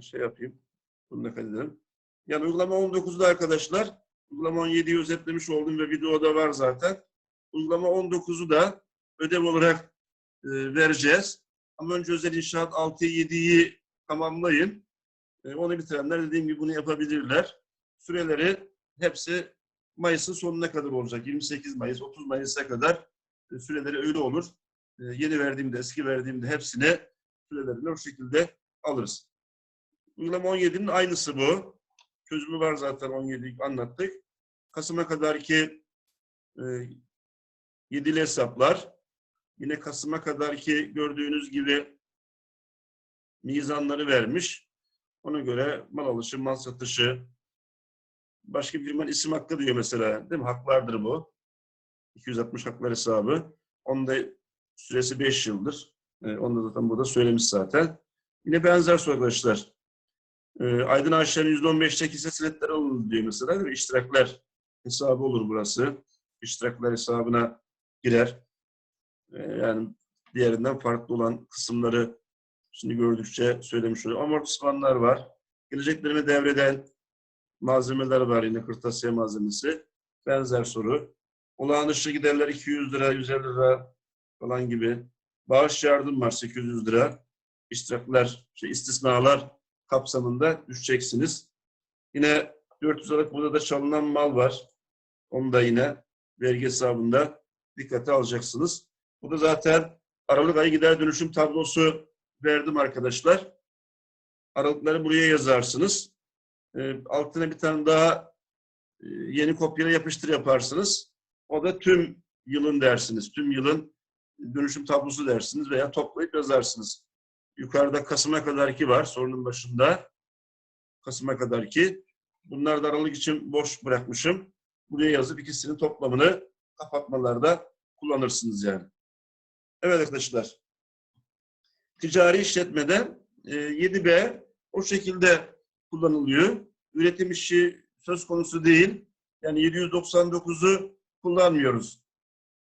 Şey yapayım. Bunu da kaydedelim. Yani uygulama 19'da arkadaşlar. Uygulama 17'yi özetlemiş oldum ve videoda var zaten. Uygulama 19'u da ödev olarak e, vereceğiz. Ama önce özel inşaat 6'yı 7'yi tamamlayın. E, onu bitirenler dediğim gibi bunu yapabilirler. Süreleri hepsi Mayıs'ın sonuna kadar olacak. 28 Mayıs, 30 Mayıs'a kadar e, süreleri öyle olur. E, yeni verdiğimde, eski verdiğimde hepsine sürelerini o şekilde alırız. Uygulama 17'nin aynısı bu. Çözümü var zaten 17'yi anlattık. Kasım'a kadar ki e, yedili hesaplar. Yine Kasım'a kadar ki gördüğünüz gibi mizanları vermiş. Ona göre mal alışı, mal satışı, başka bir firmanın isim hakkı diyor mesela. Değil mi? Haklardır bu. 260 haklar hesabı. Onda süresi 5 yıldır. E, onu da zaten burada söylemiş zaten. Yine benzer soru arkadaşlar. E, Aydın Ağaçlar'ın %15'teki hisse senetleri alınır diyor mesela. Değil mi? İştirakler hesabı olur burası. İştirakler hesabına girer. E, yani diğerinden farklı olan kısımları şimdi gördükçe söylemiş oluyor. Amortismanlar var. Gelecek döneme devreden malzemeler var yine kırtasiye malzemesi. Benzer soru. Olağan dışı giderler 200 lira, 150 lira falan gibi. Bağış yardım var 800 lira. İştirakler, şey, istisnalar kapsamında düşeceksiniz. Yine 400 liralık burada da çalınan mal var. Onu da yine vergi hesabında dikkate alacaksınız. Bu da zaten Aralık ayı gider dönüşüm tablosu verdim arkadaşlar. Aralıkları buraya yazarsınız. E, altına bir tane daha e, yeni kopyala yapıştır yaparsınız. O da tüm yılın dersiniz. Tüm yılın dönüşüm tablosu dersiniz veya toplayıp yazarsınız. Yukarıda Kasım'a kadar ki var sorunun başında. Kasım'a kadar ki. Bunlar da Aralık için boş bırakmışım. Buraya yazıp ikisinin toplamını kapatmalarda kullanırsınız yani. Evet arkadaşlar. Ticari işletmede e, 7B o şekilde kullanılıyor. Üretim işi söz konusu değil. Yani 799'u kullanmıyoruz.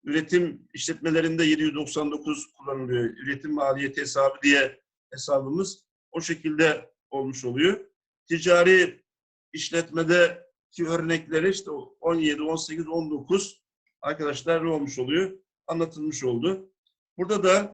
Üretim işletmelerinde 799 kullanılıyor. Üretim maliyeti hesabı diye hesabımız o şekilde olmuş oluyor. Ticari işletmedeki örnekleri işte 17, 18, 19 arkadaşlar ne olmuş oluyor? Anlatılmış oldu. Burada da